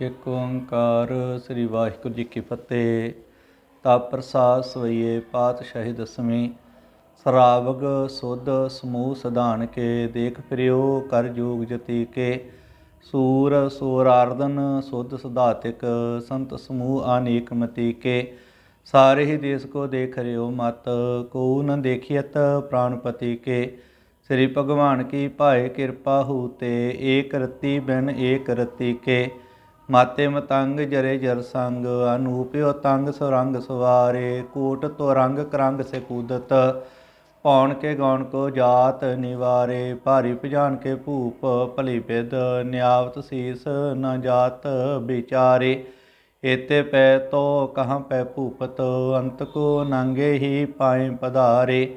ਇੱਕ ਓੰਕਾਰ ਸ੍ਰੀ ਵਾਹਿਗੁਰੂ ਜੀ ਕੀ ਫਤਿਹ। ਤਾ ਪ੍ਰਸਾਦ ਸਵਈਏ ਪਾਤਸ਼ਾਹੀ ਦਸਵੀਂ। ਸਰਾਵਗ ਸੁਧ ਸਮੂਹ ਸਧਾਨ ਕੇ, ਦੇਖ ਪ੍ਰਿਓ ਕਰ ਜੋਗ ਜਤੀ ਕੇ। ਸੂਰ ਸੂਰਾਰਦਨ ਸੁਧ ਸੁਧਾਤਿਕ, ਸੰਤ ਸਮੂਹ ਅਨੇਕ ਮਤੀ ਕੇ। ਸਾਰੇ ਹੀ ਦੇਸ ਕੋ ਦੇਖ ਰਿਓ ਮਤ, ਕੋ ਨ ਦੇਖਿਅਤ ਪ੍ਰਾਨਪਤੀ ਕੇ। ਸ੍ਰੀ ਭਗਵਾਨ ਕੀ ਭਾਏ ਕਿਰਪਾ ਹੂਤੇ ਏਕ ਰਤੀ ਬਿਨ ਏਕ ਰਤੀ ਕੇ। ਮਾਤੇ ਮਤੰਗ ਜਰੇ ਜਰ ਸੰਗ ਅਨੂਪਿਓ ਤੰਗ ਸੁਰੰਗ ਸਵਾਰੇ, ਕੋਟ ਤੋ ਰੰਗ ਕਰੰਗ ਸੇ ਕੂਦਤ। ਪੌਣ ਕੇ ਗੌਣ ਕੋ ਜਾਤ ਨਿਵਾਰੇ, ਭਾਰੀ ਭਜਾਨ ਕੇ ਭੂਪ ਭਲੀ ਬਿਦ ਨਿਆਵਤ ਸੀਸ ਨ ਜਾਤ ਵਿਚਾਰੇ। ਏਤੇ ਪੈ ਤੋ ਕਹਾਂ ਪੈ ਭੂਪਤ, ਅੰਤ ਕੋ ਨੰਗੇ ਹੀ ਪਾਏ ਪਧਾਰੇ।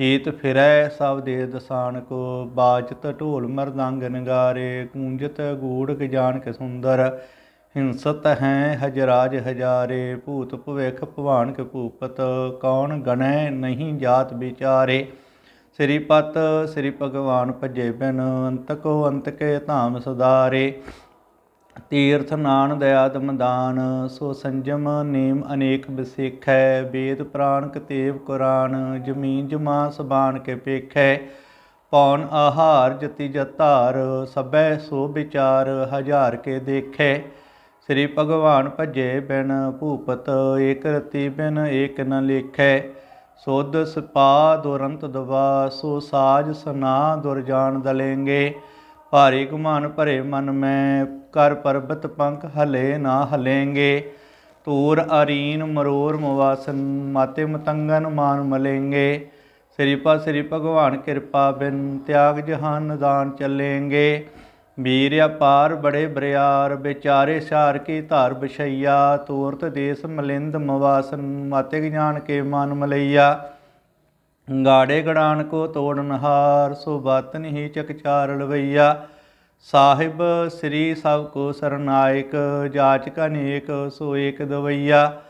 ਚੇਤ ਫਿਰੈ ਸਭ ਦੇ ਦਸਾਨ ਕੋ ਬਾਜਤ ਢੋਲ ਮਰਦੰਗ ਨਗਾਰੇ, ਕੂੰਜਤ ਗੂੜ ਜਾਣ ਕੇ ਸੁੰਦਰ। ਹਿੰਸਤ ਹੈ ਹਜਰਾਜ ਹਜਾਰੇ, ਭੂਤ ਭਵਿਖ ਭਵਾਨ ਕੇ ਭੂਪਤ ਕੌਣ ਗਣੈ ਨਹੀਂ ਜਾਤ ਵਿਚਾਰੇ। ਸ੍ਰੀ ਪਤ, ਸ੍ਰੀ ਭਗਵਾਨ ਭਜੇ ਬਿਨ ਅੰਤ ਕੋ ਅੰਤ ਕੇ ਧਾਮ ਸਦਾਰੇ ਤੀਰਥ ਨਾਨ ਦਇਆ ਦਮਦਾਨ ਸੋ ਸੰਜਮ ਨੇਮ ਅਨੇਕ ਬਿਸਿਖੈ ਵੇਦ ਪ੍ਰਾਨ ਕਤੇਵ ਕੁਰਾਨ, ਜਮੀਨ ਜਮਾ ਸਬਾਨ ਕੇ ਪੇਖੈ। ਪੌਨ ਆਹਾਰ ਜਤੀ ਜਤਾਰ ਸਭੈ ਸੋ ਵਿਚਾਰ ਹਜ਼ਾਰ ਕੇ ਦੇਖੈ। ਸ੍ਰੀ ਭਗਵਾਨ ਭਜੇ ਬਿਨ ਭੂਪਤ, ਏਕ ਰਤੀ ਬਿਨ ਏਕ ਨ ਲੇਖੈ। ਸੋਧ ਸਪਾ ਦੁਰੰਤ ਦਵਾ, ਸੋ ਸਾਜ ਸਨਾ ਦੁਰ ਜਾਣ ਦਲੇਂਗੇ। ਭਾਰੀ ਗੁਮਾਨ ਭਰੇ ਮਨ ਮੈਂ ਕਰ ਪਰਬਤ ਪੰਖ ਹਲੇ ਨਾ ਹਲੇਂਗੇ। ਤੂਰ ਅਰੀਨ ਮਰੋਰ ਮਵਾਸਨ, ਮਾਤੇ ਮਤੰਗਨ ਮਾਨ ਮਲੇਂਗੇ। ਸ੍ਰੀ ਪਾ, ਸ੍ਰੀ ਭਗਵਾਨ ਕਿਰਪਾ ਬਿਨ ਤਿਆਗ ਜਹਾਨ ਦਾਨ ਚੱਲੇਂਗੇ। ਵੀਰ ਅਪਾਰ ਬੜੇ ਬਰਿਆਰ, ਵਿਚਾਰੇ ਸਾਰ ਕੀ ਧਾਰ ਬਸ਼ਈਆ ਤੂਰਤ ਦੇਸ ਮਲਿੰਦ ਮਵਾਸਨ ਮਾਤੇ ਗਿਆਨ ਕੇ ਮਾਨ ਮਲਈਆ। ਗਾੜੇ ਗੜਾਨ ਕੋ ਤੋੜਨ ਹਾਰ, ਸੋ ਬਤ ਨਹੀਂ ਚਕਚਾਰ ਲਵਈਆ। ਸਾਹਿਬ ਸ੍ਰੀ ਸਭ ਕੋ ਸਰਨਾਇਕ ਜਾਚਕ ਅਨੇਕ ਸੋ ਏਕ ਦਵਈਆ।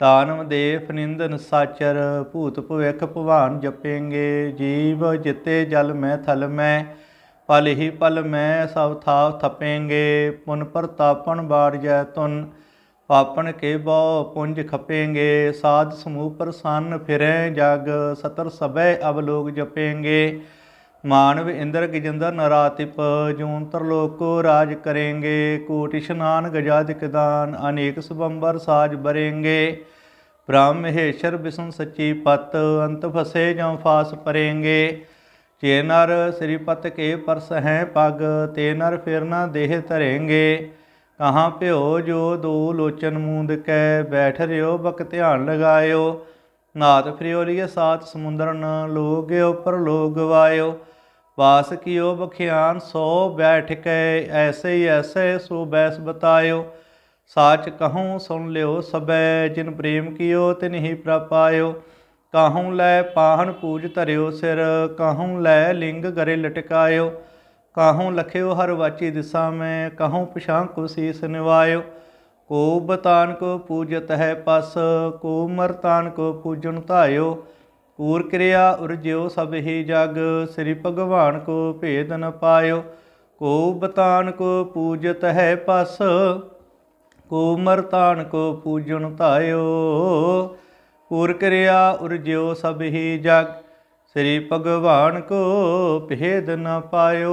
ਤਾਨਮ ਦੇਵ ਨਿੰਦਨ ਸਾਚਰ, ਭੂਤ ਭਵਿਖ ਭਵਾਨ ਜਪੇਂਗੇ। ਜੀਵ ਜਿਤੇ ਜਲ ਮੈਂ ਥਲ ਮੈਂ, ਪਲ ਹੀ ਪਲ ਮੈਂ ਸਭ ਥਾਵ ਥਪੇਂਗੇ। ਪੁਨ ਪ੍ਰਤਾਪਣ ਬਾੜ ਜੈ ਤੁਨ ਪਾਪਨ ਕੇ ਬਉ ਪੁੰਜ ਖਪੇਂਗੇ, ਸਾਧ ਸਮੂਹ ਪ੍ਰਸੰਨ ਫਿਰੈ, ਜਗ ਸਤਰ ਸਭੈ ਅਬ ਲੋਕ ਜਪੇਂਗੇ। ਮਾਨਵ ਇੰਦਰ ਗਜਿੰਦਰ ਨਰਾਤਿਪ ਜੂਨ ਤਰਲੋਕ ਕੋ ਰਾਜ ਕਰੇਂਗੇ। ਕੋਟਿ ਇਸ਼ਨਾਨ ਗਜਾਦਿਕ ਦਾਨ, ਅਨੇਕ ਸੁਬੰਬਰ ਸਾਜ ਬਰੇਂਗੇ। ਬ੍ਰਹਮ ਮਹੇਸ਼ਰ ਵਿਸ਼ਨ ਸੱਚੀ ਪਤ, ਅੰਤ ਫਸੇ ਜਾਂ ਫਾਸ ਪਰੇਂਗੇ। ਜੇ ਨਰ ਸ੍ਰੀ ਪਤ ਕੇ ਪਰਸ ਹੈ ਪਗ, ਤੇ ਨਰ ਫਿਰ ਨਾ ਦੇਹ ਧਰੇਂਗੇ। ਕਹਾਂ ਭਿਓ ਜੋ ਦੋ ਲੋਚਨ ਮੂੰਦ ਕੈ ਬੈਠ ਰਿਓ ਬਕ ਧਿਆਨ ਲਗਾਇਓ। ਨਾਥ ਫਰਿਓ ਲਿਏ ਸਾਤ ਸਮੁੰਦਰਨ ਲੋਗਿਓ ਉਪਰ ਲੋਗ ਗਵਾਇਓ ਵਾਸ ਕੀਓ ਬਖਿਆਨ ਸੋ ਬੈਠ ਕੇ ਐਸੇ ਐਸੇ ਸੋ ਬੈਸ ਬਤਾਇਓ। ਸਾਚ ਕਹੂੰ ਸੁਣ ਲਿਓ ਸਬੈ ਜਿਨ ਪ੍ਰੇਮ ਕੀਓ ਤਿਨ ਹੀ ਪ੍ਰਪਾਇਓ। ਕਾਹੂੰ ਲੈ ਪਾਹਣ ਪੂਜ ਧਰਿਓ ਸਿਰ, ਕਾਹੂੰ ਲੈ ਲਿੰਗ ਗਰੇ ਲਟਕਾਇਓ। ਕਾਹੋਂ ਲਖਿਓ ਹਰ ਵਾਚੀ ਦਿਸਾ ਮੈਂ, ਕਾਹੂੰ ਪਛਾਂ ਕੋ ਸੀਸ ਨਿਵਾਇਓ? ਕੋ ਬਤਾਨ ਕੋ ਪੂਜਤ ਹੈ ਪਸ, ਕੋ ਮਰਤਾਨ ਕੋ ਪੂਜਨ ਧਾਇਓ? ਪੂਰ ਕਿਰਿਆ ਉਰਜਿਓ ਸਭ ਹੀ ਜਗ, ਸ੍ਰੀ ਭਗਵਾਨ ਕੋ ਭੇਦ ਨ ਪਾਇਓ। ਕੋ ਬਤਾਨ ਕੋ ਪੂਜਤ ਹੈ ਪਸ, ਕੋ ਮਰਤਾਨ ਕੋ ਪੂਜਨ ਧਾਇਓ? ਪੂਰ ਕਿਰਿਆ ਉਰਜਿਓ ਸਭ ਹੀ ਜਗ ਸ੍ਰੀ ਭਗਵਾਨ ਕੋ ਭੇਦ ਨ ਪਾਇਓ।